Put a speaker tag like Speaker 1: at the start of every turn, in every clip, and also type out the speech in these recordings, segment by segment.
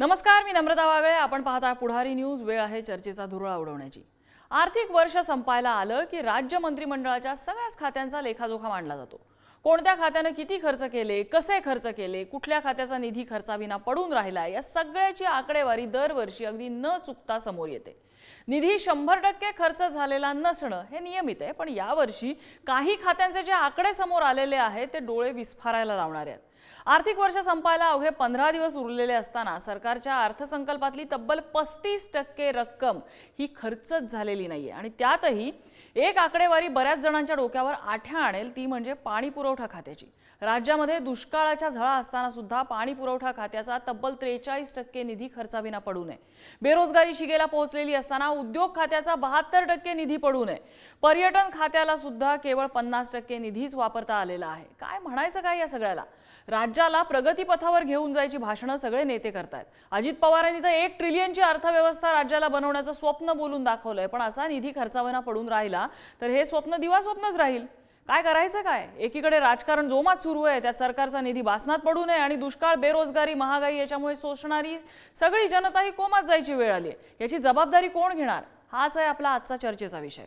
Speaker 1: नमस्कार मी नम्रता वागळे. आपण पाहता पुढारी न्यूज. वेळ आहे चर्चेचा धुरळा उडवण्याची. आर्थिक वर्ष संपायला आलं की राज्य मंत्रिमंडळाच्या सगळ्याच खात्यांचा लेखाजोखा मांडला जातो. कोणत्या खात्यानं किती खर्च केले कसे खर्च केले कुठल्या खात्याचा निधी खर्चाविना पडून राहिला या सगळ्याची आकडेवारी दरवर्षी अगदी न चुकता समोर येते. निधी शंभर टक्के खर्च झालेला नसणं हे नियमित आहे पण यावर्षी काही खात्यांचे जे आकडे समोर आलेले आहेत ते डोळे विस्फारायला लावणारे आहेत. आर्थिक वर्ष संपायला अवघे पंधरा दिवस उरलेले असताना सरकारच्या अर्थसंकल्पातली तब्बल पस्तीस टक्के रक्कम ही खर्चच झालेली नाहीये. आणि त्यातही एक आकडेवारी बऱ्याच जणांच्या डोक्यावर आठ्या आणेल ती म्हणजे पाणी पुरवठा खात्याची. राज्यामध्ये दुष्काळाच्या झळा असताना सुद्धा पाणी पुरवठा खात्याचा तब्बल त्रेचाळीस टक्के निधी खर्चाविना पडू नये. बेरोजगारी शिगेला पोहोचलेली असताना उद्योग खात्याचा बहात्तर टक्के निधी पडू नये. पर्यटन खात्याला सुद्धा केवळ पन्नास टक्के निधीच वापरता आलेला आहे. काय म्हणायचं काय या सगळ्याला? राज्याला प्रगतीपथावर घेऊन जायची भाषणं सगळे नेते करतायत. अजित पवारांनी तर एक ट्रिलियनची अर्थव्यवस्था राज्याला बनवण्याचं स्वप्न बोलून दाखवलंय. पण असा निधी खर्चाविना पडून राहिला तर हे स्वप्न दिवा स्वप्नच राहील. काय करायचं काय? एकीकडे राजकारण जोमात सुरू आहे त्यात सरकारचा निधी बासनात पडू नये आणि दुष्काळ बेरोजगारी महागाई याच्यामुळे सोसणारी सगळी जनता ही कोमात जायची वेळ आली आहे. याची जबाबदारी कोण घेणार? हाच आहे आपला आजचा चर्चेचा विषय.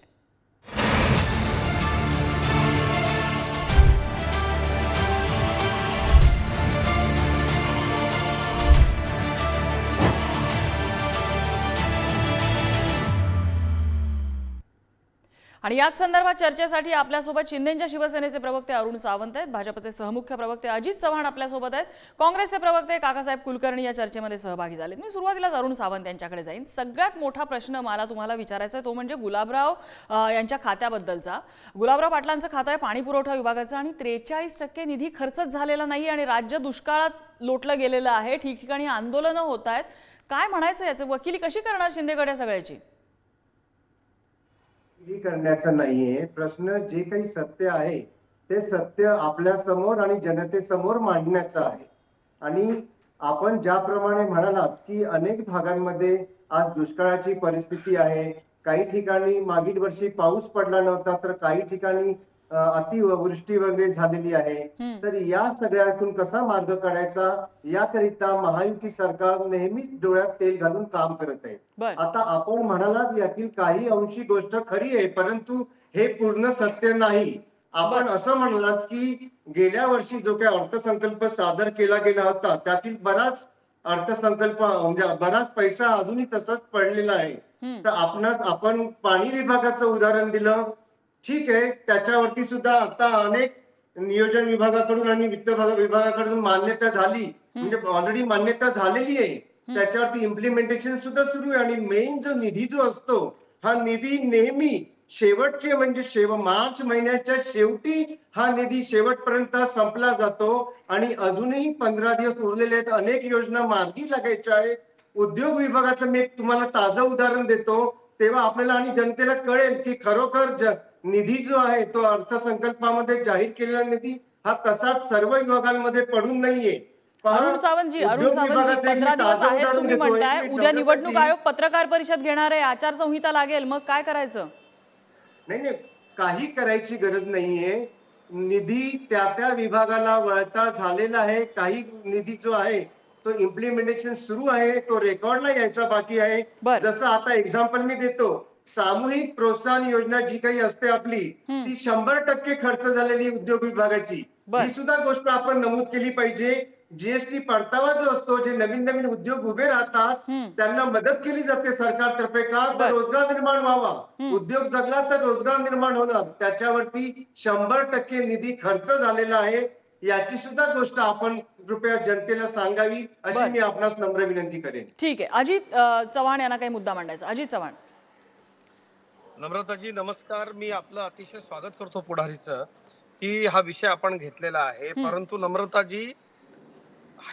Speaker 1: आणि याच संदर्भात चर्चेसाठी आपल्यासोबत शिंदेच्या शिवसेनेचे प्रवक्ते अरुण सावंत आहेत. भाजपचे सहमुख्य प्रवक्ते अजित चव्हाण आपल्यासोबत आहेत. काँग्रेसचे प्रवक्ते काकासाहेब कुलकर्णी या चर्चेमध्ये सहभागी झालेत. मी सुरुवातीलाच अरुण सावंत यांच्याकडे जाईन. सगळ्यात मोठा प्रश्न मला तुम्हाला विचारायचा आहे तो म्हणजे गुलाबराव यांच्या खात्याबद्दलचा. गुलाबराव पाटलांचं खातं आहे पाणी पुरवठा विभागाचं आणि त्रेचाळीस टक्के निधी खर्चच झालेला नाही आणि राज्य दुष्काळात लोटलं गेलेलं आहे. ठिकठिकाणी आंदोलनं होत आहेत. काय म्हणायचं याचं? वकिली कशी करणार शिंदेकडे सगळ्याची?
Speaker 2: करण्याचा नाहीये. प्रश्न जे काही सत्य आहे ते सत्य आपल्यासमोर आणि जनतेसमोर मांडण्याचं आहे. आणि आपण ज्याप्रमाणे म्हणालात की अनेक भागांमध्ये आज दुष्काळाची परिस्थिती आहे. काही ठिकाणी मागील वर्षी पाऊस पडला नव्हता तर काही ठिकाणी अतिवृष्टी वगैरे झालेली आहे. तर या सगळ्यातून कसा मार्ग काढायचा याकरिता महायुती सरकार नेहमीच डोळ्यात तेल घालून काम करत आहे आता आपण म्हणालात यातील काही अंशी गोष्ट खरी आहे परंतु हे पूर्ण सत्य नाही आपण. असं म्हणलात की गेल्या वर्षी जो काही अर्थसंकल्प सादर केला गेला होता त्यातील बराच अर्थसंकल्प म्हणजे बराच पैसा अजूनही तसाच पडलेला आहे. तर आपण पाणी विभागाचं उदाहरण दिलं ठीक आहे त्याच्यावरती सुद्धा आता अनेक नियोजन विभागाकडून आणि वित्त विभाग- विभागाकडून मान्यता झाली. म्हणजे ऑलरेडी मान्यता झालेली आहे. त्याच्यावरती इम्प्लिमेंटेशन सुद्धा सुरू आहे आणि मेन जो निधी जो असतो हा निधी नेहमी शेवटचे म्हणजे शेव मार्च महिन्याच्या शेवटी हा निधी शेवटपर्यंत संपला जातो आणि अजूनही पंधरा दिवस उरलेले आहेत. अनेक योजना मार्गी लागायच्या आहेत. उद्योग विभागाचं मी तुम्हाला ताजं उदाहरण देतो. तेव्हा आपल्याला आणि जनतेला कळेल की खरोखर निधी जो आहे तो अर्थसंकल्पामध्ये जाहीर केलेला निधी हा तसाच सर्व विभागांमध्ये पडून नाहीये.
Speaker 1: अरुण सावंतजी अरुण सावंतजी पंधरा दिवस आहेत तुम्ही. म्हणताय उद्या निवडणूक आयोग पत्रकार परिषद घेणार आहे आचारसंहिता लागेल मग काय करायचं?
Speaker 2: नाही नाही काही करायची गरज नाहीये. निधी त्या त्या विभागाला वळता झालेला आहे. काही निधी जो आहे तो इम्प्लिमेंटेशन सुरू आहे तो रेकॉर्डला यायचा बाकी आहे. जसं आता एक्झाम्पल मी देतो. सामूहिक प्रोत्साहन योजना जी काही असते आपली. ती शंभर टक्के खर्च झालेली उद्योग विभागाची. ही सुद्धा गोष्ट आपण नमूद केली पाहिजे. जीएसटी परतावा जो असतो जे नवीन नवीन उद्योग उभे राहतात. त्यांना मदत केली जाते सरकारतर्फे का? रोजगार निर्माण व्हावा. उद्योग जगला तर रोजगार निर्माण होणार. त्याच्यावरती शंभर टक्के निधी खर्च झालेला आहे. याची सुद्धा गोष्ट आपण कृपया जनतेला सांगावी अशी. मी आपणास नम्र विनंती करेन.
Speaker 1: ठीक आहे. अजित चव्हाण यांना काही मुद्दा मांडायचा. अजित चव्हाण.
Speaker 3: नम्रताजी नमस्कार. मी आपलं अतिशय स्वागत करतो पुढारीचं की हा विषय आपण घेतलेला आहे. परंतु नम्रताजी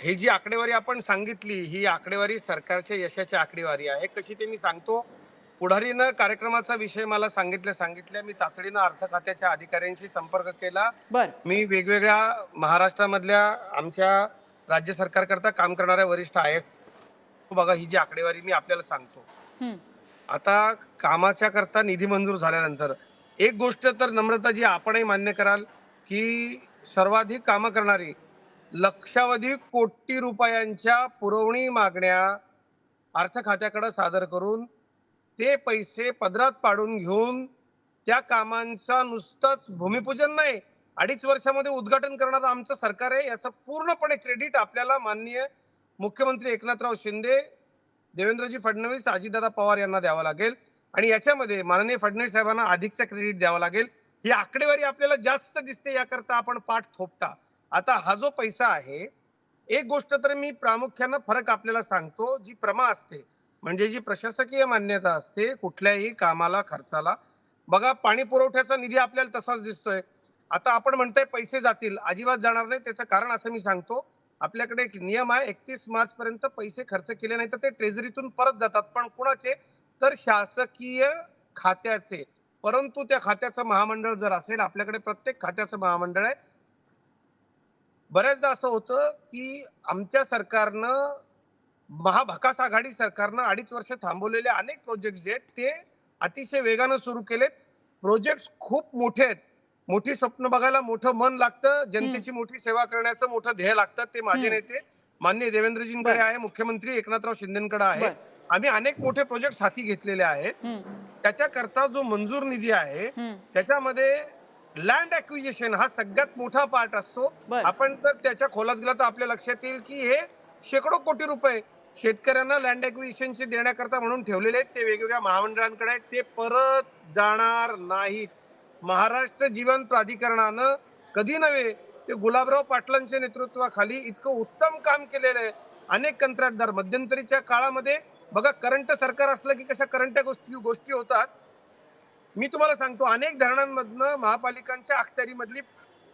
Speaker 3: ही जी आकडेवारी आपण सांगितली ही आकडेवारी सरकारच्या यशाची आकडेवारी आहे. कशी ते मी सांगतो. पुढारीनं कार्यक्रमाचा विषय मला सांगितल्या सांगितल्या. मी तातडीनं अर्थ खात्याच्या अधिकाऱ्यांशी संपर्क केला. मी वेगवेगळ्या महाराष्ट्रामधल्या आमच्या राज्य सरकारकरता काम करणाऱ्या वरिष्ठ आय बघा ही जी आकडेवारी मी आपल्याला सांगतो. आता कामाच्या करता निधी मंजूर झाल्यानंतर एक गोष्ट तर नम्रताजी आपणही मान्य कराल की सर्वाधिक कामं करणारी लक्षावधी कोटी रुपयांच्या पुरवणी मागण्या अर्थ खात्याकडे सादर करून ते पैसे पदरात पाडून घेऊन त्या कामांचा नुसतंच भूमिपूजन नाही अडीच वर्षामध्ये उद्घाटन करणारं आमचं सरकार आहे याचं पूर्णपणे क्रेडिट आपल्याला माननीय मुख्यमंत्री एकनाथराव शिंदे देवेंद्रजी फडणवीस अजितदादा पवार यांना द्यावं लागेल. आणि याच्यामध्ये माननीय फडणवीस साहेबांना अधिकचा क्रेडिट द्यावं लागेल. ही आकडेवारी आपल्याला जास्त दिसते याकरता आपण पाठ थोपटा आता हा जो पैसा आहे एक गोष्ट तर मी प्रामुख्यानं फरक आपल्याला सांगतो जी प्रमा असते म्हणजे जी प्रशासकीय मान्यता असते कुठल्याही कामाला खर्चाला. बघा पाणी पुरवठ्याचा निधी आपल्याला तसाच दिसतोय. आता आपण म्हणतोय पैसे जातील अजिबात जाणार नाही त्याचं कारण असं मी सांगतो. आपल्याकडे एक नियम आहे एकतीस मार्च पर्यंत पैसे खर्च केले नाही तर ते ट्रेझरीतून परत जातात. पण कुणाचे? तर शासकीय खात्याचे. परंतु त्या खात्याचं महामंडळ जर असेल आपल्याकडे प्रत्येक खात्याचं महामंडळ आहे. बऱ्याचदा असं होतं की आमच्या सरकारनं महाभकास आघाडी सरकारनं अडीच वर्ष थांबवलेले अनेक प्रोजेक्ट जे आहेत ते अतिशय वेगानं सुरू केलेत. प्रोजेक्ट खूप मोठे आहेत. मोठी स्वप्न बघायला मोठं मन लागतं जनतेची मोठी सेवा करण्याचं मोठं ध्येय लागतं ते माझे. नेते मान्य देवेंद्रजींकडे. आहे मुख्यमंत्री एकनाथराव शिंदेकडे आहे. आम्ही अनेक मोठे प्रोजेक्ट हाती घेतलेले आहेत त्याच्याकरता जो मंजूर निधी आहे. त्याच्यामध्ये लँड अक्विजिशन हा सगळ्यात मोठा पार्ट असतो. आपण जर त्याच्या खोलात गेला तर आपल्या लक्षात येईल की हे शेकडो कोटी रुपये शेतकऱ्यांना लँड अक्विजिशनचे देण्याकरता म्हणून ठेवलेले आहेत ते वेगवेगळ्या महामंडळांकडे आहेत ते परत जाणार नाहीत महाराष्ट्र जीवन प्राधिकरणानं कधी नव्हे ते गुलाबराव पाटलांच्या नेतृत्वाखाली इतकं उत्तम काम केलेलं आहे. अनेक कंत्राटदार मध्यंतरीच्या काळामध्ये बघा करंट सरकार असलं की कशा करंट गोष्टी गोष्टी होतात. मी तुम्हाला सांगतो अनेक धरणांमधनं महापालिकांच्या अखत्यारीमधली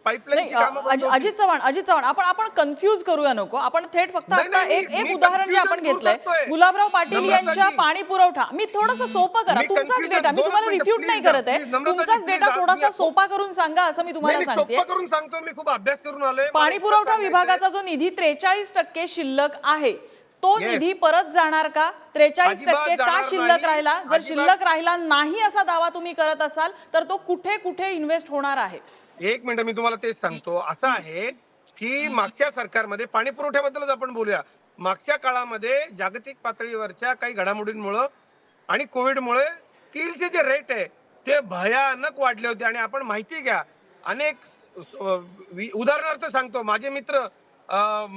Speaker 3: होती.
Speaker 1: अजित चव्हाण अजित चव्हाण आपण आपण कन्फ्यूज करूया नको आपण थेट फक्त आता एक एक उदाहरण जे आपण घेतलंय. गुलाबराव पाटील. यांच्या पाणी पुरवठा मी थोडस सोपं करा तुमचाच डेटा मी तुम्हाला रिफ्यूट नाही करत आहे तुमचाच डेटा थोडासा सोपा करून सांगा असं मी तुम्हाला सांगते
Speaker 3: सोपं करून सांगतो मी खूप अभ्यास करून आलोय मला
Speaker 1: पाणी पुरवठा. विभागाचा जो निधी त्रेचाळीस टक्के शिल्लक आहे तो. निधी परत जाणार का त्रेचाळीस टक्के का शिल्लक. राहिला जर शिल्लक राहिला नाही असा दावा तुम्ही करत असाल तर तो कुठे कुठे इन्व्हेस्ट होणार आहे
Speaker 3: एक मिनिट मी तुम्हाला तेच सांगतो. असं आहे की मागच्या सरकारमध्ये पाणी पुरवठ्याबद्दलच आपण बोलूया. मागच्या काळामध्ये जागतिक पातळीवरच्या काही घडामोडींमुळं आणि कोविडमुळे स्टीलचे जे रेट आहे ते भयानक वाढले होते. आणि आपण माहिती घ्या अनेक वि- उदाहरणार्थ सांगतो. माझे मित्र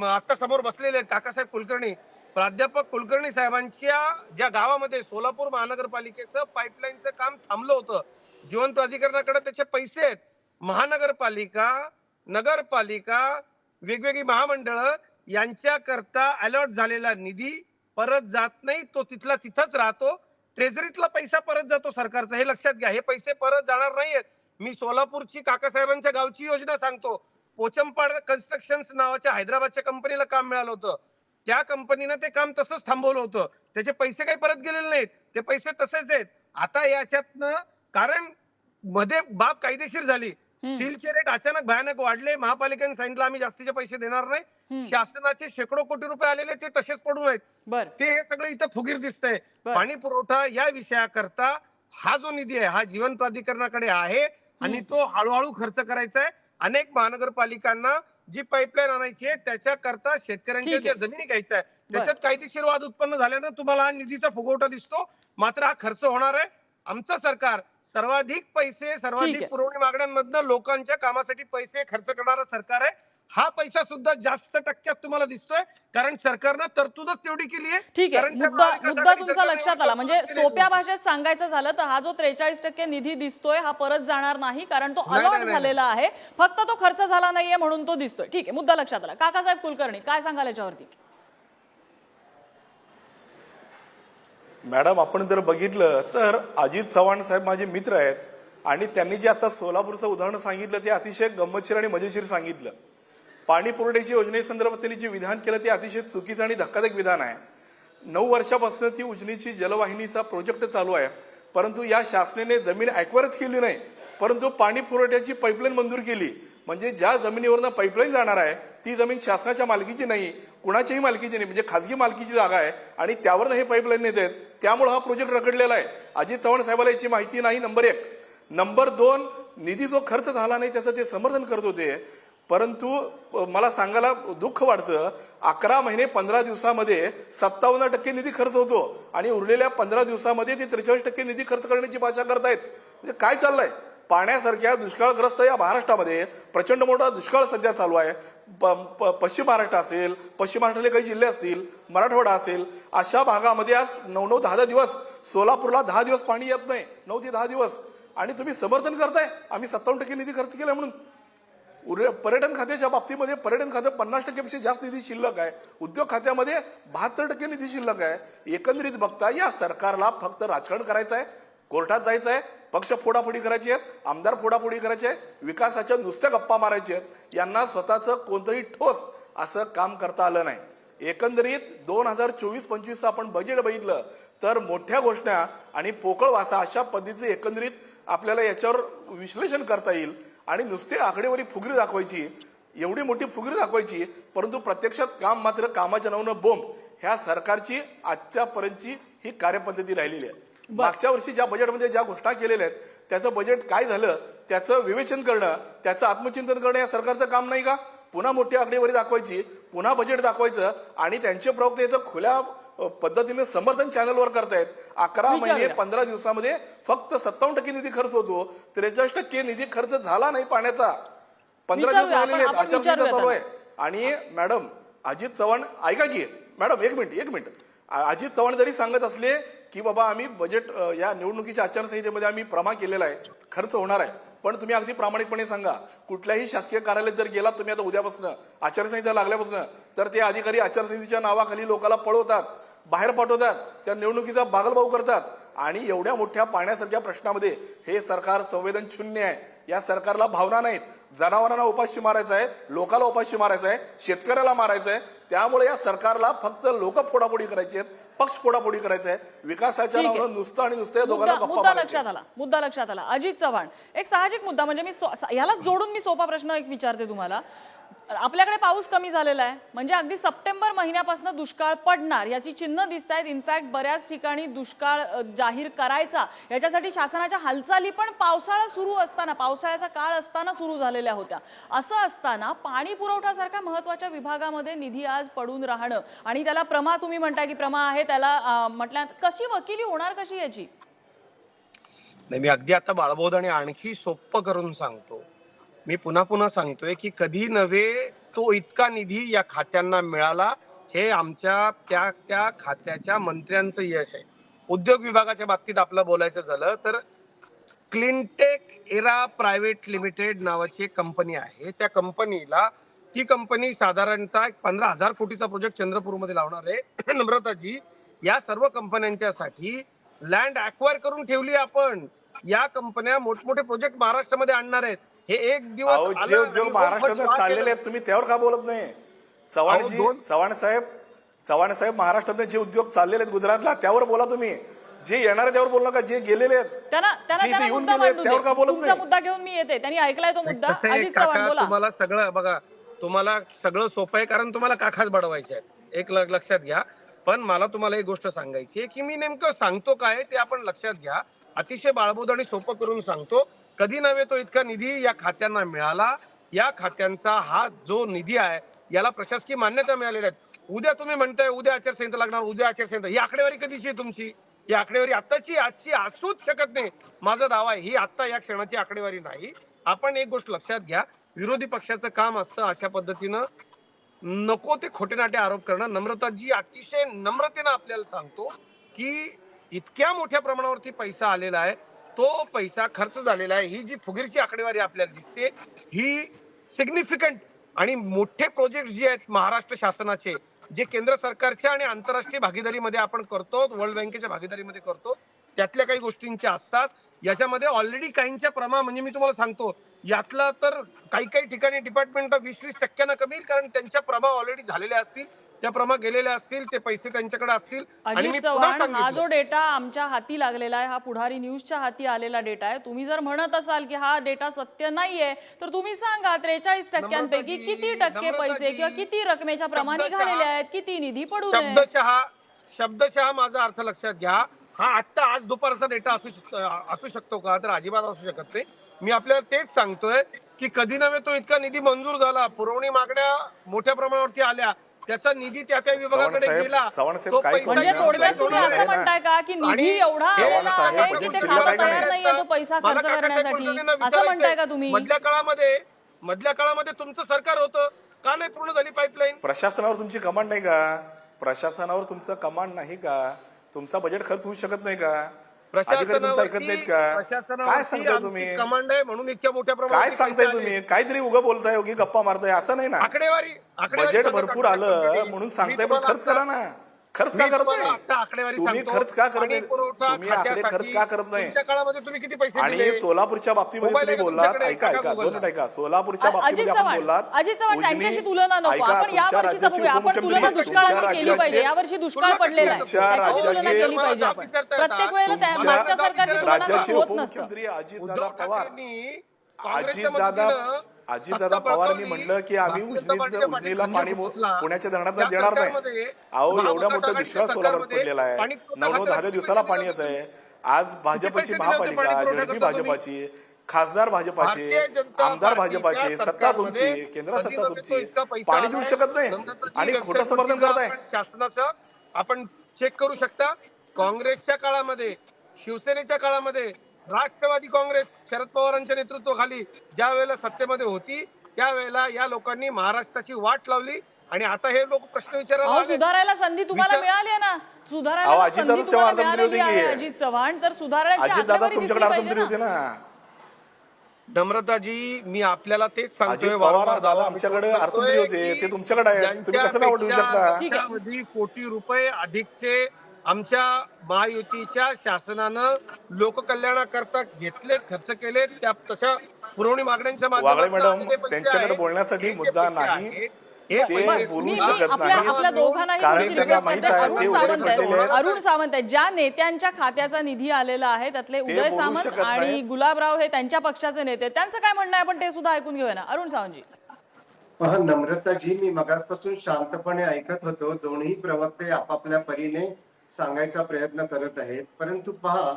Speaker 3: आता समोर बसलेले आहेत, काकासाहेब कुलकर्णी. प्राध्यापक कुलकर्णी साहेबांच्या ज्या गावामध्ये सोलापूर महानगरपालिकेचं पाईपलाईनचं काम थांबलं होतं जीवन प्राधिकरणाकडे त्याचे पैसे आहेत. महानगरपालिका नगरपालिका वेगवेगळी महामंडळं यांच्या करता अलॉट झालेला निधी परत जात नाही. तो तिथला तिथंच राहतो. ट्रेझरीतला पैसा परत जातो सरकारचा. हे लक्षात घ्या. हे पैसे परत जाणार नाहीयेत. मी सोलापूरची काकासाहेबांच्या गावची योजना सांगतो. पोचमपाड कन्स्ट्रक्शन नावाच्या हैदराबादच्या कंपनीला काम मिळालं होतं. त्या कंपनीनं ते काम तसंच थांबवलं होतं. त्याचे पैसे काही परत गेलेले नाहीत. ते पैसे तसेच आहेत. आता याच्यातनं कारण मध्ये बाब कायदेशीर झाली. स्टीलचे रेट अचानक भयानक वाढले. महापालिकेने सांगितलं आम्ही जास्तीचे पैसे देणार नाही. शासनाचे शेकडो कोटी रुपये आलेले ते तसेच पडून आहेत. ते हे सगळं इथं फुगीर दिसतंय. पाणी पुरवठा या विषयाकरता हा जो निधी आहे हा जीवन प्राधिकरणाकडे आहे आणि तो हळूहळू खर्च करायचा आहे. अनेक महानगरपालिकांना जी पाईपलाईन आणायची आहे त्याच्याकरता शेतकऱ्यांच्या ज्या. जमिनी घ्यायच्या आहे त्याच्यात कायदेशीर वाद उत्पन्न झाल्यानं तुम्हाला हा निधीचा फुगवटा दिसतो. मात्र हा खर्च होणार आहे. आमचं सरकार सर्वाधिक पैसे सर्वाधिक. पुरवणी मागण्यांमधनं लोकांच्या कामासाठी पैसे खर्च करणारं सरकार आहे. हा पैसा सुद्धा जास्त टक्क्यात तुम्हाला दिसतोय. कारण सरकारनं तरतूदच तेवढी केली आहे.
Speaker 1: ठीक आहे. मुद्दा मुद्दा तुमचा लक्षात आला. म्हणजे सोप्या. भाषेत सांगायचं झालं तर हा जो त्रेचाळीस टक्के निधी दिसतोय हा परत जाणार नाही कारण तो अलॉट. झालेला आहे. फक्त तो खर्च झाला नाहीये म्हणून तो दिसतोय. ठीक आहे. मुद्दा लक्षात आला. काकासाहेब कुलकर्णी काय सांगाल याच्यावरती?
Speaker 4: मॅडम आपण जर बघितलं तर अजित चव्हाण साहेब माझे मित्र आहेत आणि त्यांनी जे आता सोलापूरचं उदाहरण सांगितलं ते अतिशय गंमतशीर आणि मजेशीर सांगितलं. पाणी पुरवठ्याची योजनेसंदर्भात त्यांनी जे विधान केलं ते अतिशय चुकीचं आणि धक्कादायक विधान आहे. नऊ वर्षापासून ती उजनीची जलवाहिनीचा प्रोजेक्ट चालू आहे. परंतु या शासनाने जमीन ॲक्वायरच केली नाही. परंतु पाणी पुरवठ्याची पाईपलाईन मंजूर केली. म्हणजे ज्या जमिनीवरनं पाईपलाईन जाणार आहे ती जमीन शासनाच्या मालकीची नाही कुणाच्याही मालकीची नाही म्हणजे खाजगी मालकीची जागा आहे आणि त्यावरनं हे पाईपलाईन नेत आहेत. त्यामुळे हा प्रोजेक्ट रगडलेला आहे. अजित चव्हाण साहेबाला याची माहिती नाही नंबर एक. नंबर दोन निधी जो खर्च झाला नाही त्याचं ते समर्थन करत होते. परंतु मला सांगायला दुःख वाटतं अकरा महिने पंधरा दिवसामध्ये सत्तावन्न टक्के निधी खर्च होतो आणि उरलेल्या पंधरा दिवसामध्ये ते त्रेचाळीस टक्के निधी खर्च करण्याची भाषा करतायत. म्हणजे काय चाललंय? पाण्यासारख्या दुष्काळग्रस्त या महाराष्ट्रामध्ये प्रचंड मोठा दुष्काळ सध्या चालू आहे. प- प- पश्चिम महाराष्ट्र असेल पश्चिम महाराष्ट्रातले काही जिल्हे असतील मराठवाडा असेल अशा भागामध्ये आज नऊ नऊ दहा दहा दिवस सोलापूरला दहा दिवस पाणी येत नाही. नऊ ते दहा दिवस. आणि तुम्ही समर्थन करताय. आम्ही सत्तावन्न टक्के निधी खर्च केला म्हणून. उर- पर्यटन खात्याच्या बाबतीमध्ये पर्यटन खातं पन्नास टक्क्यापेक्षा जास्त निधी शिल्लक आहे. उद्योग खात्यामध्ये बहात्तर टक्के निधी शिल्लक आहे. एकंदरीत बघता या सरकारला फक्त राजकारण करायचं आहे कोर्टात जायचं आहे पक्ष फोडाफोडी करायची आहेत आमदार फोडाफोडी करायचे विकासाच्या नुसत्या गप्पा मारायचे आहेत यांना स्वतःचं कोणतंही ठोस असं काम करता आलं नाही. एकंदरीत दोन हजार चोवीस पंचवीसचं आपण बजेट बघितलं तर मोठ्या घोषणा आणि पोकळ वासा अशा पद्धतीचं एकंदरीत आपल्याला याच्यावर विश्लेषण करता येईल आणि नुसते आकडेवारी फुगरी दाखवायची एवढी मोठी फुगरी दाखवायची परंतु प्रत्यक्षात काम मात्र कामाच्या नावानं बोंब. ह्या सरकारची आजच्यापर्यंतची ही कार्यपद्धती राहिलेली आहे. मागच्या वर्षी ज्या बजेटमध्ये ज्या घोषणा केलेल्या आहेत त्याचं बजेट काय झालं त्याचं विवेचन करणं त्याचं आत्मचिंतन करणं या सरकारचं काम नाही का? पुन्हा मोठी आकडेवारी दाखवायची पुन्हा बजेट दाखवायचं आणि त्यांचे प्रवक्ते याचं खुल्या पद्धतीने समर्थन चॅनलवर करतायत. अकरा महिने. पंधरा दिवसामध्ये फक्त सत्तावन्न टक्के निधी खर्च होतो. त्रेचाळीस टक्के निधी खर्च झाला नाही पाण्याचा. पंधरा दिवस राहिलेले आहेत. आचारसंहिता चालू आहे. आणि मॅडम अजित चव्हाण ऐका की मॅडम एक मिनिट एक मिनिट. अजित चव्हाण जरी सांगत असले की बाबा आम्ही बजेट या निवडणुकीच्या आचारसंहितेमध्ये आम्ही प्रमा केलेला आहे. खर्च होणार आहे. पण तुम्ही अगदी प्रामाणिकपणे सांगा कुठल्याही शासकीय कार्यालयात जर गेलात तुम्ही आता उद्यापासून आचारसंहिता लागल्यापासून तर ते अधिकारी आचारसंहितेच्या नावाखाली लोकांना पळवतात बाहेर पाठवतात त्या निवडणुकीचा बागलबाऊ करतात आणि एवढ्या मोठ्या पाण्यासारख्या प्रश्नामध्ये हे सरकार संवेदन शून्य आहे. या सरकारला भावना नाहीत. जनावरांना उपाशी मारायचं आहे लोकाला उपाशी मारायचं आहे शेतकऱ्याला मारायचं आहे. त्यामुळे या सरकारला फक्त लोक फोडाफोडी करायची आहेत. पक्ष फोडाफोडी करायचं आहे. विकासाच्या. नावानं नुसतं आणि नुसतं या दोघांना
Speaker 1: मुद्दा
Speaker 4: गप्पा
Speaker 1: मुद्दा
Speaker 4: मारायच्या
Speaker 1: लक्षात आला. मुद्दा लक्षात आला. अजित चव्हाण. एक साहजिक मुद्दा म्हणजे मी ह्याला जोडून मी सोपा प्रश्न एक विचारते तुम्हाला. आपल्याकडे पाऊस कमी झालेला आहे. म्हणजे अगदी सप्टेंबर महिन्यापासून दुष्काळ पडणार याची चिन्ह दिसत आहेत इनफॅक्ट बऱ्याच ठिकाणी दुष्काळ जाहीर करायचा. याच्यासाठी शासनाच्या हालचाली पण पावसाळा सुरू असताना पावसाळ्याचा काळ असताना सुरू झालेल्या होत्या. असं असताना पाणी पुरवठासारख्या महत्त्वाच्या विभागामध्ये निधी आज पडून राहणं आणि त्याला प्रमा तुम्ही म्हणताय की प्रमा आहे त्याला म्हटल्या कशी वकिली होणार कशी याची?
Speaker 3: नाही मी अगदी आता बाळबोध आणि आणखी सोप्प करून सांगतो. मी पुन्हा पुन्हा सांगतोय की कधी नव्हे तो इतका निधी या खात्यांना मिळाला हे आमच्या त्या त्या खात्याच्या मंत्र्यांचं यश आहे. उद्योग विभागाच्या बाबतीत आपलं बोलायचं झालं तर क्लिनटेक एरा प्रायव्हेट लिमिटेड नावाची एक कंपनी आहे. त्या कंपनीला ती कंपनी साधारणतः एक पंधरा हजार कोटीचा प्रोजेक्ट चंद्रपूरमध्ये लावणार आहे. नम्रताजी या सर्व कंपन्यांच्यासाठी लँड अक्वायर करून ठेवली आहे आपण. या कंपन्या मोठमोठे प्रोजेक्ट महाराष्ट्रामध्ये आणणार आहेत. हे एक दिवस
Speaker 4: जे उद्योग महाराष्ट्रात चाललेले. आहेत तुम्ही त्यावर का बोलत नाही? चव्हाणजी
Speaker 3: दोन-
Speaker 4: चव्हाण साहेब चव्हाण साहेब महाराष्ट्रात जे उद्योग चाललेले आहेत गुजरातला त्यावर बोला तुम्ही. जे येणार त्यावर बोलू नका जे गेलेले आहेत येऊन गेले, त्यावर का. बोलत
Speaker 1: तुमचा
Speaker 4: नाही?
Speaker 1: मुद्दा घेऊन मी येते. त्यांनी ऐकलाय तो मुद्दा? अजित चव्हाण बोला.
Speaker 3: तुम्हाला सगळं बघा तुम्हाला सगळं सोपं आहे कारण तुम्हाला काखाच बडवायचे आहेत. एक ल- लक्षात घ्या. पण मला तुम्हाला एक गोष्ट सांगायची आहे की मी नेमकं सांगतो काय ते आपण लक्षात घ्या. अतिशय बाळबोध आणि सोपं करून सांगतो. कधी नव्हे तो इतका निधी या खात्यांना मिळाला. या खात्यांचा हा जो निधी आहे याला प्रशासकीय मान्यता मिळालेली आहे. उद्या तुम्ही म्हणताय उद्या आचारसंहिता लागणार उद्या आचारसंहिता. ही आकडेवारी कधीची आहे तुमची? ही आकडेवारी आत्ताची आजची असूच शकत नाही. माझा दावा आहे ही आत्ता या क्षणाची आकडेवारी नाही. आपण एक गोष्ट लक्षात घ्या. विरोधी पक्षाचं काम असतं अशा पद्धतीनं. नको ते खोटे नाटे आरोप करणं. नम्रता जी अतिशय नम्रतेनं आपल्याला सांगतो की इतक्या मोठ्या प्रमाणावरती पैसा आलेला आहे तो पैसा खर्च झालेला आहे. ही जी फुगीरची आकडेवारी आपल्याला दिसते ही सिग्निफिकंट आणि मोठे प्रोजेक्ट जे आहेत महाराष्ट्र शासनाचे जे केंद्र सरकारच्या आणि आंतरराष्ट्रीय भागीदारीमध्ये आपण करतो वर्ल्ड बँकेच्या भागीदारीमध्ये करतो त्यातल्या काही गोष्टींच्या असतात. याच्यामध्ये ऑलरेडी काहींच्या प्रमाण म्हणजे मी तुम्हाला सांगतो यातला तर काही काही ठिकाणी डिपार्टमेंट वीस वीस टक्क्यांना कमी कारण त्यांच्या प्रभाव ऑलरेडी झालेल्या असतील. त्या प्रमा गेलेल्या असतील ते पैसे त्यांच्याकडे असतील. आणि मी
Speaker 1: अजित
Speaker 3: पुन्हा
Speaker 1: चव्हाण हा जो डेटा आमच्या हाती लागलेला आहे हा पुढारी न्यूजच्या हाती आलेला डेटा आहे. तुम्ही जर म्हणत असाल की हा डेटा सत्य नाहीये तर तुम्ही सांगा त्रेचाळीस टक्क्यांपैकी
Speaker 3: नम्रताजी,
Speaker 1: किती टक्के पैसे
Speaker 3: नम्रताजी,
Speaker 1: किंवा किती रकमेच्या प्रमा
Speaker 3: शब्दशः-
Speaker 1: निघालेले आहेत किती निधी पडू नये?
Speaker 3: शब्दशः शब्दशः माझा अर्थ लक्षात घ्या. हा आत्ता आज दुपारचा डेटा असू शक- असू शकतो का? तर अजिबात असू शकत नाही. मी आपल्याला तेच सांगतोय की कधी नव्हे तो इतका निधी मंजूर झाला. पुरवणी मागण्या मोठ्या प्रमाणावरती आल्या. त्याचा निधी त्या त्या विभागाकडे गेला. तो
Speaker 1: म्हणजे. थोडक्यात
Speaker 4: बजेट
Speaker 1: तुम्ही असं. म्हणताय का की निधी एवढा आलेला आहे की ते
Speaker 4: का
Speaker 1: तयार
Speaker 4: नाही?
Speaker 1: नाहीये तो पैसा खर्च करण्यासाठी. असं म्हणताय का तुम्ही?
Speaker 3: मधल्या काळामध्ये मधल्या काळामध्ये तुमचं सरकार होतं. का नाही पूर्ण झाली पाईपलाईन
Speaker 4: प्रशासनावर तुमची कमांड नाही का? प्रशासनावर तुमचं कमांड नाही का? तुमचा बजेट खर्च होऊ शकत नाही का? अधिकारी तुमचं ऐकत नाहीत का? काय सांगताय तुम्ही?
Speaker 3: कमांड आहे म्हणून इतक्या मोठ्या
Speaker 4: काय
Speaker 3: प्रमाणात
Speaker 4: सांगताय तुम्ही? काहीतरी उगं बोलताय उगी गप्पा मारताय असं नाही ना?
Speaker 3: आकडेवारी
Speaker 4: बजेट भरपूर आलं. म्हणून सांगताय पण खर्च करा ना. खर्च का करत नाही तुम्ही. खर्च का करत नाही तुम्ही आकडे खर्च का करत नाही
Speaker 3: तुमच्या काळामध्ये तुम्ही किती पैसे
Speaker 4: आणि? सोलापूरच्या बाबतीमध्ये तुम्ही बोललात? ऐका ऐका दोन. मिनिट ऐका सोलापूरच्या बाबतीमध्ये आपण बोललात ऐका, तुमच्या राज्याचे उपमुख्यमंत्री तुमच्या
Speaker 1: केली पाहिजे
Speaker 4: राज्याचे-
Speaker 1: या वर्षी दुष्काळ पडलेला आहे
Speaker 4: तुमच्या राज्याचे-
Speaker 3: तुमच्या
Speaker 4: राज्याचे उपमुख्यमंत्री अजितदादा पवार अजितदादा अजितदादा पवारांनी म्हटलं की आम्ही उजनी उजनीला पाणी
Speaker 3: घुसला.
Speaker 4: पुण्याच्या धरणात देणार नाही. अहो एवढा मोठा दुष्काळ सोलापूर
Speaker 3: सरकारमध्ये
Speaker 4: पडलेला आहे. नऊ नऊ दहा दिवसाला पाणी येत आहे आज भाजपची महापालिका
Speaker 3: तुम्ही?
Speaker 4: भाजपाची खासदार भाजपाचे आमदार भाजपाचे सत्ता तुमची केंद्रात
Speaker 3: कधी
Speaker 4: सत्ता तुमची. पाणी देऊ. शकत नाही आणि खोटं समर्थन करताय.
Speaker 3: शासनाचं आपण चेक करू शकता. काँग्रेसच्या काळामध्ये शिवसेनेच्या काळामध्ये राष्ट्रवादी काँग्रेस शरद पवारांच्या नेतृत्वाखाली ज्या वेळेला सत्तेमध्ये होती त्यावेळेला या लोकांनी महाराष्ट्राची वाट लावली आणि आता हे लोक प्रश्न विचारायला.
Speaker 1: सुधारायला संधी तुम्हाला मिळाली आहे ना
Speaker 4: अहो,
Speaker 1: सुधारायला
Speaker 4: अजितदादा
Speaker 1: संधी तुम्हाला
Speaker 4: चव्हाण?
Speaker 1: आहे अजित तर ना.
Speaker 3: नम्रताजी मी आपल्याला तेच सांगतोय
Speaker 4: दादा आमच्याकडे अर्थमंत्री होते ते तुमच्याकडे आहेत तुम्ही कसं नाव ठेवू शकता
Speaker 1: ठीक आहे.
Speaker 3: ज्यांच्यापेक्षा कोटी रुपये अधिकचे आमच्या महायुतीच्या शासनानं लोककल्याणाकरता घेतले खर्च केले त्या तशा पुरवणी मागण्यांच्या
Speaker 4: वागळे
Speaker 3: माध्यमातून
Speaker 4: मॅडम, त्यांच्याकडे. बोलण्यासाठी मुद्दा नाही. ते बोलू शकत कारण त्यांना माहीत. आहे,
Speaker 1: अरुण
Speaker 4: ते उघडे
Speaker 1: सावंत
Speaker 4: पडलेले
Speaker 1: आहेत
Speaker 4: आहेत.
Speaker 1: अरुण सावंत आहेत ज्या नेत्यांच्या खात्याचा निधी आलेला आहे त्यातले उदय सामंत
Speaker 4: शकत
Speaker 1: आणि. गुलाबराव हे त्यांच्या पक्षाचे नेते. त्यांचं काय म्हणणं आहे आपण ते सुद्धा ऐकून घेऊया ना अरुण सावंतजी
Speaker 2: नम्रताजी मी मगासपासून शांतपणे ऐकत होतो दोन्ही प्रवक्ते आपापल्या परीने सांगायचा प्रयत्न करत आहेत. परंतु पहा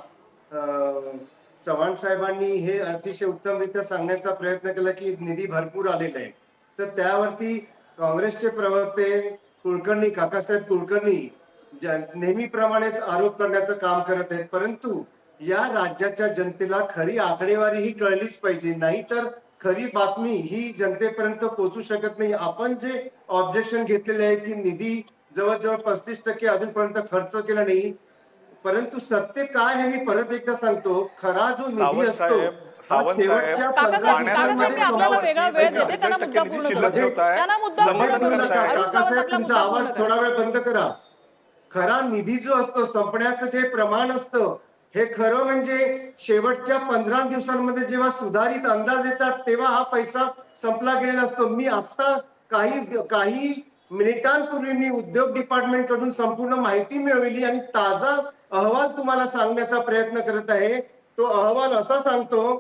Speaker 2: अं, चव्हाण साहेबांनी हे अतिशय उत्तमरित्या सांगण्याचा प्रयत्न केला की निधी भरपूर आलेला आहे तर त्यावरती काँग्रेसचे प्रवक्ते कुलकर्णी काकासाहेब कुलकर्णी नेहमीप्रमाणेच आरोप करण्याचं काम करत आहेत. परंतु या राज्याच्या जनतेला खरी आकडेवारी ही कळलीच पाहिजे. नाहीतर खरी बातमी ही जनतेपर्यंत पोहोचू शकत नाही. आपण जे ऑब्जेक्शन घेतलेले आहे की निधी जवळजवळ पस्तीस टक्के अजूनपर्यंत खर्च केला नाही. परंतु सत्य काय हे मी परत एकदा सांगतो. खरा जो निधी असतो हा तुमचा आवाज थोडा वेळ बंद करा. खरा निधी जो असतो संपण्याचं जे प्रमाण असतं हे खरं म्हणजे शेवटच्या पंधरा दिवसांमध्ये जेव्हा सुधारित अंदाज येतात तेव्हा हा पैसा संपला गेलेला असतो. मी आता काही काही मिनिटांपूर्वी मी उद्योग डिपार्टमेंटकडून संपूर्ण माहिती मिळवली आणि ताजा अहवाल तुम्हाला सांगण्याचा प्रयत्न करत आहे. तो अहवाल असा सांगतो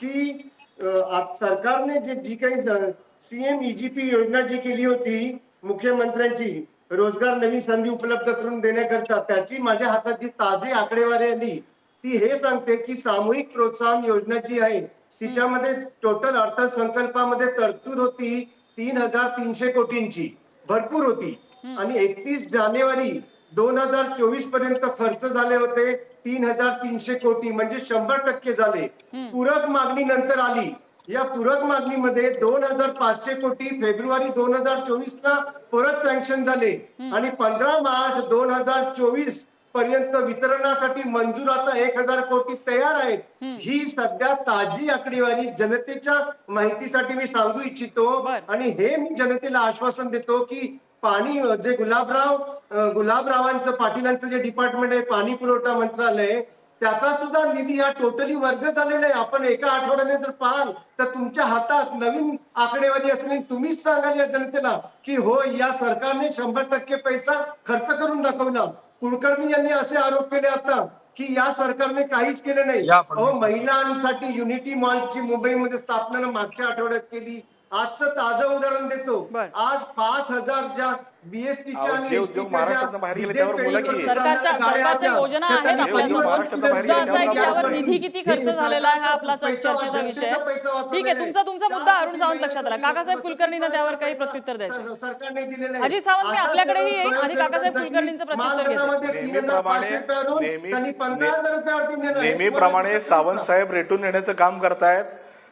Speaker 2: की सरकारने जे जी काही सीएम ईजीपी योजना जी केली होती मुख्यमंत्र्यांची रोजगार नवी संधी उपलब्ध करून देण्याकरता त्याची माझ्या हातात जी ताजी आकडेवारी आली ती हे सांगते की सामूहिक प्रोत्साहन योजना जी आहे तिच्यामध्ये टोटल अर्थसंकल्पामध्ये तरतूद होती तीन हजार तीनशे कोटींची. भरपूर होती. आणि एकतीस जानेवारी दोन हजार चोवीसपर्यंत खर्च झाले होते तीन हजार तीनशे कोटी म्हणजे शंभर टक्के झाले. पूरक मागणी नंतर आली. या पूरक मागणीमध्ये दोन हजार पाचशे कोटी फेब्रुवारी दोन हजार चोवीस ला परत सँक्शन झाले. आणि पंधरा मार्च दोन हजार चोवीस पर्यंत वितरणासाठी मंजूर आता एक हजार कोटी तयार आहेत. ही सध्या ताजी आकडेवारी जनतेच्या माहितीसाठी मी सांगू इच्छितो. आणि हे मी जनतेला आश्वासन देतो की पाणी जे गुलाबराव गुलाबरावांचं पाटीलांचं जे डिपार्टमेंट आहे पाणी पुरवठा मंत्रालय त्याचा सुद्धा निधी हा टोटली वर्ग झालेला आहे. आपण एका आठवड्याने जर पाहाल तर तुमच्या हातात नवीन आकडेवारी असणे तुम्हीच सांगाल या जनतेला की हो या सरकारने शंभर टक्के पैसा खर्च करून दाखवला. कुलकर्णी यांनी असे आरोप केले आता की या सरकारने काहीच केलं नाही. अहो महिलांसाठी युनिटी मॉलची मुंबईमध्ये स्थापना मागच्या आठवड्यात केली. आजचं ताजं उदाहरण देतो. आज पाच हजार ज्या बीएसटीच्या
Speaker 4: जे उद्योग बाहेर गेले त्यावर बोला की.
Speaker 1: सरकारच्या सरकारच्या योजना आहेत आपल्यासमोर. निधी किती खर्च झालेला आहे हा आपला चर्चेचा विषय आहे ठीक आहे तुमचा तुमचा मुद्दा अरुण सावंत लक्षात आला काकासाहेब कुलकर्णीनं त्यावर काही प्रत्युत्तर द्यायचं
Speaker 2: सरकारने दिलेलं आहे.
Speaker 1: अजित सावंत, मी आपल्याकडेही येईन
Speaker 2: जर
Speaker 1: आणि काकासाहेब कुलकर्णींचं प्रत्युत्तर घेते.
Speaker 4: नेहमीप्रमाणे सावंत साहेब रेटून येण्याचं काम करतायत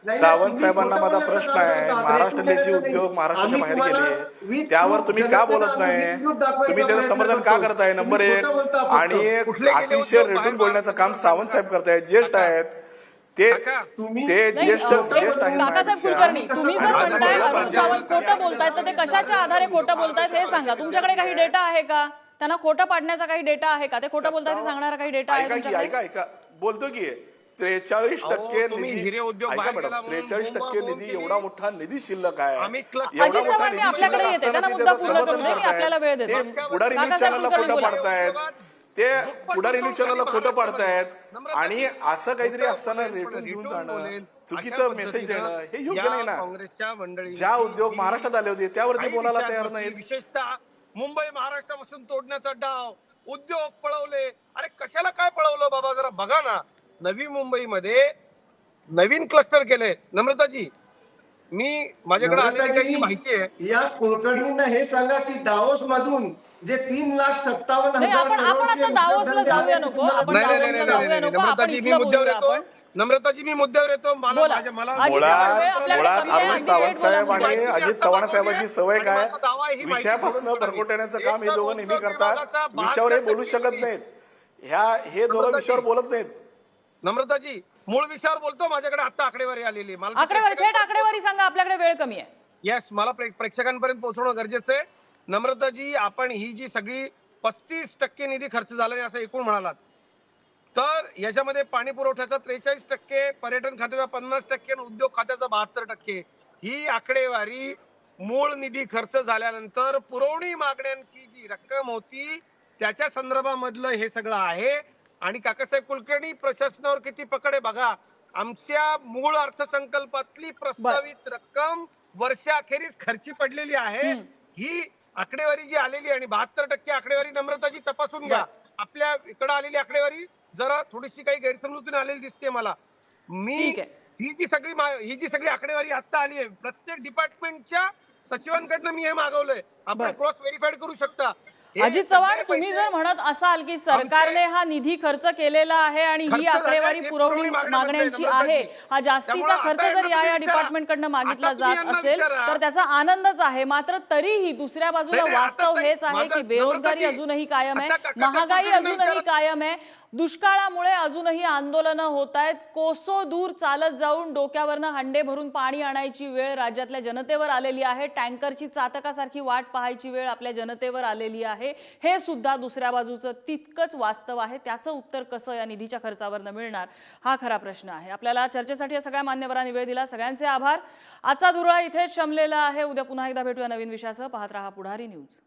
Speaker 4: सावंत साहेबांना माझा प्रश्न आहे. महाराष्ट्रातले उद्योग महाराष्ट्राच्या बाहेर गेले. त्यावर तुम्ही का बोलत नाही? तुम्ही त्याचं समर्थन का करताय? नंबर एक. आणि अतिशय रेटून बोलण्याचं काम सावंत साहेब करतायत ज्येष्ठ आहेत. ते ते ज्येष्ठ ज्येष्ठ आहेत
Speaker 1: तुम्ही जर म्हणताय अरुण सावंत. खोटं बोलतायत तर ते कशाच्या आधारे खोटं बोलतायत हे सांगा. तुमच्याकडे काही डेटा आहे का? त्यांना खोटं पाडण्याचा काही डेटा आहे का? ते खोटं बोलतायत हे सांगणारा काही डेटा आहे
Speaker 4: ऐका ऐका. बोलतो की. त्रेचाळीस टक्के निधी ऐका मॅडम त्रेचाळीस टक्के निधी. एवढा मोठा निधी शिल्लक आहे. एवढा मोठा निधी
Speaker 1: आपल्याकडे
Speaker 4: शिल्लक असताना ते त्याचं समर्थन करतायत. पुढारी न्यूज
Speaker 1: काकासाहेब
Speaker 4: चॅनलला खोटं. पाडतायत. ते पुढारी न्यूज चॅनलला खोटं पाडतायत. आणि असं काहीतरी असताना रेटून देऊन जाणं चुकीचं मेसेज देणं हे योग्य नाही ना.
Speaker 3: काँग्रेसच्या मंडळी
Speaker 4: ज्या उद्योग महाराष्ट्रात आले होते त्यावरती बोलायला तयार नाहीत.
Speaker 3: विशेषतः मुंबई महाराष्ट्रापासून तोडण्याचा डाव उद्योग पळवले. अरे कशाला काय पळवलं बाबा जरा बघा ना नवी मुंबईमध्ये नवीन क्लस्टर केले नम्रताजी मी माझ्याकडे आलेली काही माहिती आहे.
Speaker 2: या कुलकर्णींना हे सांगा की दावोस मधून जे तीन लाख सत्तावन्न
Speaker 1: आपण आपण आता दावोसला जाऊया नको. आपण दावोसला जाऊया नको. आपण
Speaker 3: नम्रताजी, मी
Speaker 1: इथलं
Speaker 3: मुद्द्यावर
Speaker 1: बोलूया
Speaker 3: येतो.
Speaker 1: आपण.
Speaker 3: नम्रताजी मी मुद्द्यावर येतो. मला
Speaker 4: मुळात. अरुण सावंत साहेब आणि. अजित चव्हाण साहेबांची सवय काय?
Speaker 3: ही
Speaker 4: विषयापासून भरकटण्याचं. काम हे दोघं नेहमी करतात. विषयावर हे बोलू
Speaker 3: 72
Speaker 4: शकत नाहीत. ह्या हे दोघं विषयावर बोलत नाहीत.
Speaker 3: नम्रताजी मूळ विषयावर बोलतो माझ्याकडे आता आकडेवारी आलेली. मला
Speaker 1: आकडेवारी थेट आकडेवारी सांगा आपल्याकडे वेळ कमी आहे.
Speaker 3: येस मला प्रे- प्रेक्षकांपर्यंत पोहोचवणं गरजेचं आहे. नम्रताजी आपण ही जी सगळी पस्तीस टक्के निधी खर्च झाला नाही असं एकूण म्हणालात. तर याच्यामध्ये पाणी पुरवठ्याचा त्रेचाळीस टक्के पर्यटन खात्याचा पन्नास टक्के आणि उद्योग खात्याचा बहात्तर टक्के. ही आकडेवारी मूळ निधी खर्च झाल्यानंतर पुरवणी मागण्यांची जी रक्कम होती त्याच्या संदर्भामधलं हे सगळं आहे. आणि काकासाहेब कुलकर्णी प्रशासनावर किती पकड बघा. आमच्या मूळ अर्थसंकल्पातली प्रस्तावित रक्कम वर्षाखेरीस खर्ची पडलेली आहे. ही आकडेवारी जी आलेली आहे आणि बहात्तर टक्के आकडेवारी नम्रताजी तपासून घ्या. आपल्या इकडे आलेली आकडेवारी जरा थोडीशी काही गैरसमजुतीने आलेली दिसते मला. मी. ही जी सगळी ही जी सगळी आकडेवारी आता आली आहे प्रत्येक डिपार्टमेंटच्या सचिवांकडनं मी हे मागवलंय. आपण. क्रॉस व्हेरीफाईड करू शकता.
Speaker 1: अजित चव्हाण तुम्ही जर म्हणत असाल की सरकारने हा निधी खर्च केलेला आहे आणि ही आकडेवारी पुरवणी
Speaker 3: पुरवणी मागण्या
Speaker 1: मागण्यांची आहे. हा जास्तीचा खर्च जर या या. डिपार्टमेंटकडनं मागितला जात असेल. तर त्याचा आनंदच आहे मात्र तरीही दुसऱ्या बाजूला वास्तव हेच आहे की बेरोजगारी अजूनही कायम आहे महागाई अजूनही. कायम आहे दुष्काळामुळे अजूनही आंदोलनं होत आहेत. कोसो दूर चालत जाऊन डोक्यावरनं हंडे भरून पाणी आणायची वेळ राज्यातल्या जनतेवर आलेली आहे. टँकरची चातकासारखी वाट पाहायची वेळ आपल्या जनतेवर आलेली आहे. हे सुद्धा दुसऱ्या बाजूचं तितकंच वास्तव आहे. त्याचं उत्तर कसं या निधीच्या खर्चावरनं मिळणार हा खरा प्रश्न आहे. आपल्याला चर्चेसाठी या सगळ्या मान्यवरांनी वेळ दिला. सगळ्यांचे आभार. आजचा धुरळा इथेच शमलेला आहे. उद्या पुन्हा एकदा भेटूया नवीन विषयासह. पाहत रहा पुढारी न्यूज.